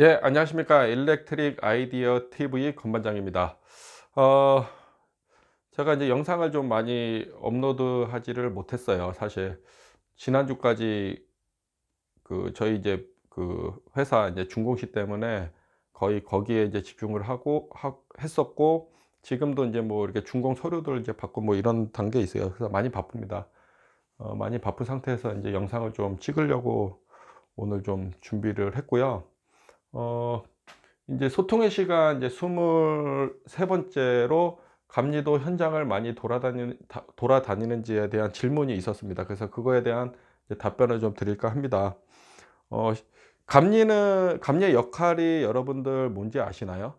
예, 안녕하십니까. 일렉트릭 아이디어 TV 건반장입니다. 어, 제가 이제 영상을 좀 많이 업로드 하지를 못했어요. 사실. 지난주까지 그 저희 이제 그 회사 이제 준공시 때문에 거의 거기에 이제 집중을 하고 하, 했었고 지금도 이제 뭐 이렇게 준공 서류들 이제 받고 뭐 이런 단계에 있어요. 그래서 많이 바쁩니다. 어, 많이 바쁜 상태에서 이제 영상을 좀 찍으려고 오늘 좀 준비를 했고요. 어, 이제 소통의 시간 이제 23번째로 감리도 현장을 많이 돌아다니는, 다- 돌아다니는지에 대한 질문이 있었습니다. 그래서 그거에 대한 답변을 좀 드릴까 합니다. 어, 감리는, 감리의 역할이 여러분들 뭔지 아시나요?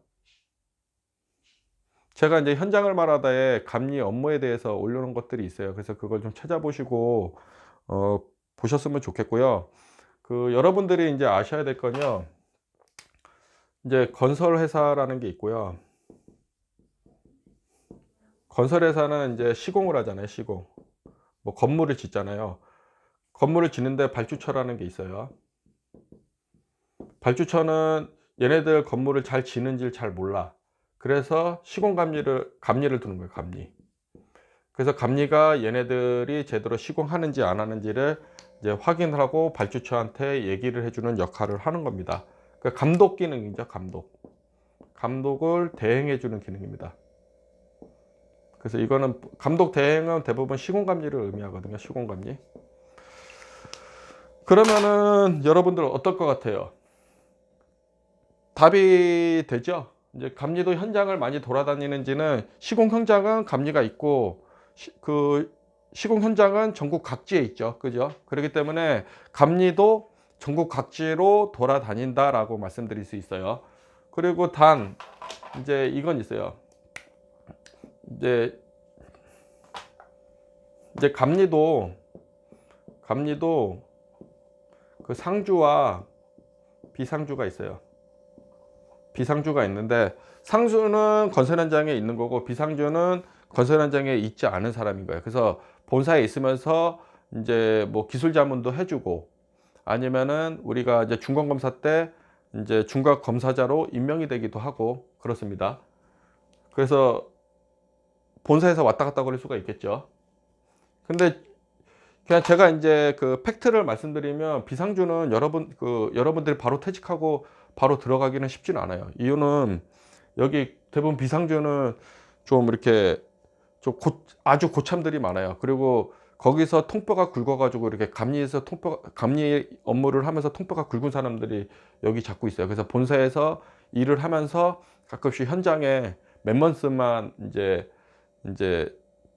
제가 이제 현장을 말하다에 감리 업무에 대해서 올려놓은 것들이 있어요. 그래서 그걸 좀 찾아보시고, 어, 보셨으면 좋겠고요. 그, 여러분들이 이제 아셔야 될 건요. 이제 건설 회사라는 게 있고요. 건설 회사는 이제 시공을 하잖아요, 시공. 뭐 건물을 짓잖아요. 건물을 짓는데 발주처라는 게 있어요. 발주처는 얘네들 건물을 잘 짓는지를 잘 몰라. 그래서 시공 감리를 감리를 두는 거예요, 감리. 그래서 감리가 얘네들이 제대로 시공하는지 안 하는지를 이제 확인하고 발주처한테 얘기를 해주는 역할을 하는 겁니다. 그 감독 기능이죠, 감독. 감독을 대행해주는 기능입니다. 그래서 이거는 감독 대행은 대부분 시공감리를 의미하거든요, 시공감리. 그러면은 여러분들 어떨 것 같아요? 답이 되죠? 이제 감리도 현장을 많이 돌아다니는지는 시공 현장은 감리가 있고 시, 그 시공 현장은 전국 각지에 있죠. 그죠? 그렇기 때문에 감리도 전국 각지로 돌아다닌다라고 말씀드릴 수 있어요. 그리고 단 이제 이건 있어요. 이제 이제 감리도 감리도 그 상주와 비상주가 있어요. 비상주가 있는데 상주는 건설 현장에 있는 거고 비상주는 건설 현장에 있지 않은 사람인 거예요. 그래서 본사에 있으면서 이제 뭐 기술 자문도 해주고 아니면은 우리가 이제 중간 검사 때 이제 중간 검사자로 임명이 되기도 하고 그렇습니다. 그래서 본사에서 왔다 갔다 거릴 수가 있겠죠. 근데 그냥 제가 이제 그 팩트를 말씀드리면 비상주는 여러분 그 여러분들이 바로 퇴직하고 바로 들어가기는 쉽지는 않아요. 이유는 여기 대부분 비상주는 좀 이렇게 좀 고, 아주 고참들이 많아요. 그리고 거기서 통뼈가 굵어가지고 이렇게 감리에서 통뼈 감리 업무를 하면서 통뼈가 굵은 사람들이 여기 잡고 있어요. 그래서 본사에서 일을 하면서 가끔씩 현장에 맨먼스만 이제 이제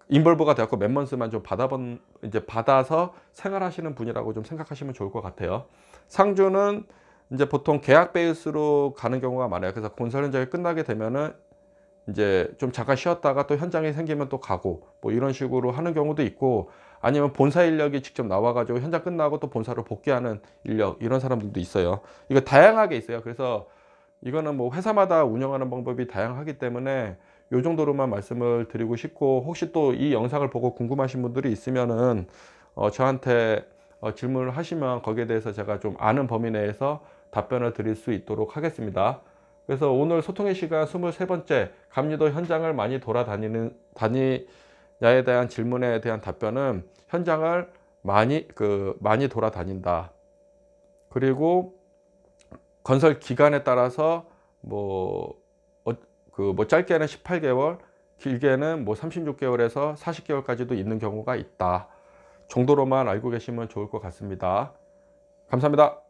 인벌브가 되었고 맨먼스만 좀 받아본 이제 받아서 생활하시는 분이라고 좀 생각하시면 좋을 것 같아요. 상주는 이제 보통 계약 베이스로 가는 경우가 많아요. 그래서 건설 현장이 끝나게 되면은 이제 좀 잠깐 쉬었다가 또 현장이 생기면 또 가고 뭐 이런 식으로 하는 경우도 있고 아니면 본사 인력이 직접 나와가지고 현장 끝나고 또 본사로 복귀하는 인력 이런 사람들도 있어요. 이거 다양하게 있어요. 그래서 이거는 뭐 회사마다 운영하는 방법이 다양하기 때문에 요 정도로만 말씀을 드리고 싶고 혹시 또 이 영상을 보고 궁금하신 분들이 있으면은 어 저한테 어 질문을 하시면 거기에 대해서 제가 좀 아는 범위 내에서 답변을 드릴 수 있도록 하겠습니다. 그래서 오늘 소통의 시간 23번째 감리도 현장을 많이 돌아다니는 다니냐에 대한 질문에 대한 답변은 현장을 많이 그 많이 돌아다닌다. 그리고 건설 기간에 따라서 뭐 그뭐 짧게는 18개월, 길게는 뭐 36개월에서 40개월까지도 있는 경우가 있다. 정도로만 알고 계시면 좋을 것 같습니다. 감사합니다.